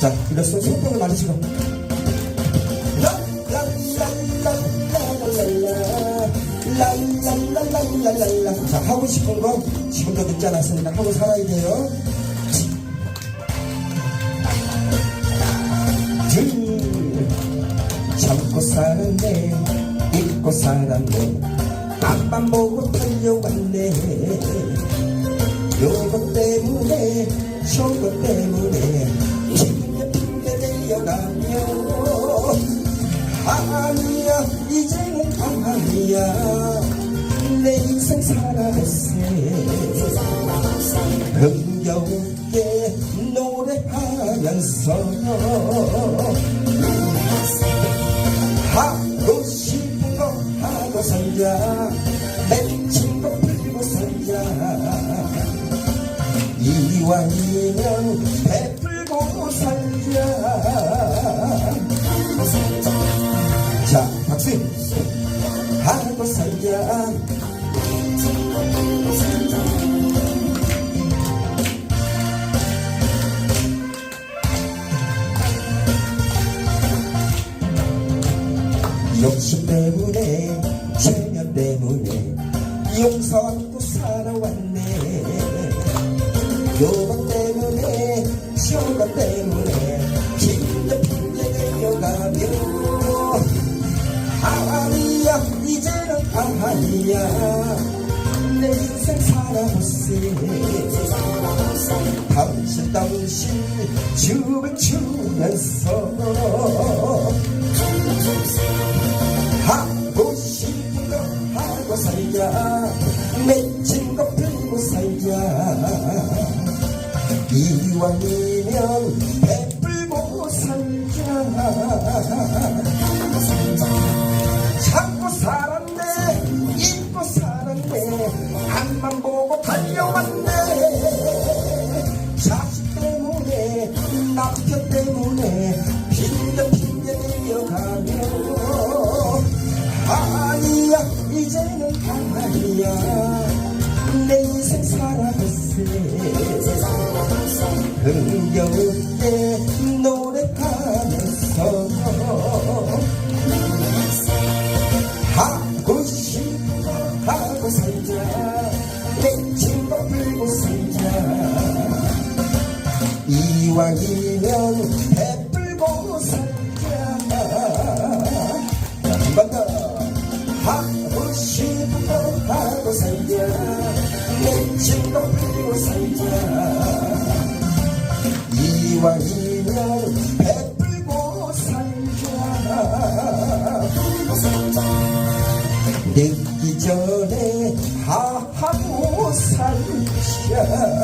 자, 이래서 성격을 많이 치고. 자, 하고 싶은 거 지금도 늦지 않았으니까 하고 살아야 돼요. 참고 사는데, 잊고 사는데, 앞만 보고 달려왔네. 요것 때문에, 저것 때문에, 아니야, 내 인생 살아갔세. 흥겨운게 노래하면서 하고 싶은 거 하고 살자. 거 풀고 살자. 이왕이면 베풀고 살자 자 욕심 때문에 체면 때문에 용서하고 살아왔네. 요것 때문에 저것 때문에 아니야. 내 인생 살아보세. 당신 당신 춤을 추면서 하고 싶은 거 하고 살자. 맺힌 거 풀고 살자. 이왕이면 베풀고 살자 아니야. 내 인생 살아봤세 흥겨운게 노래하면서 하고 거 하고 살자. 맺힌 거 풀고 살자. 이왕이면 베풀고 살자. 한번더 하고 싶은 거 하고 살자. 맺힌 거 풀고 살자. 이왕이면 베풀고 살자. 늦기 전에 하고 살자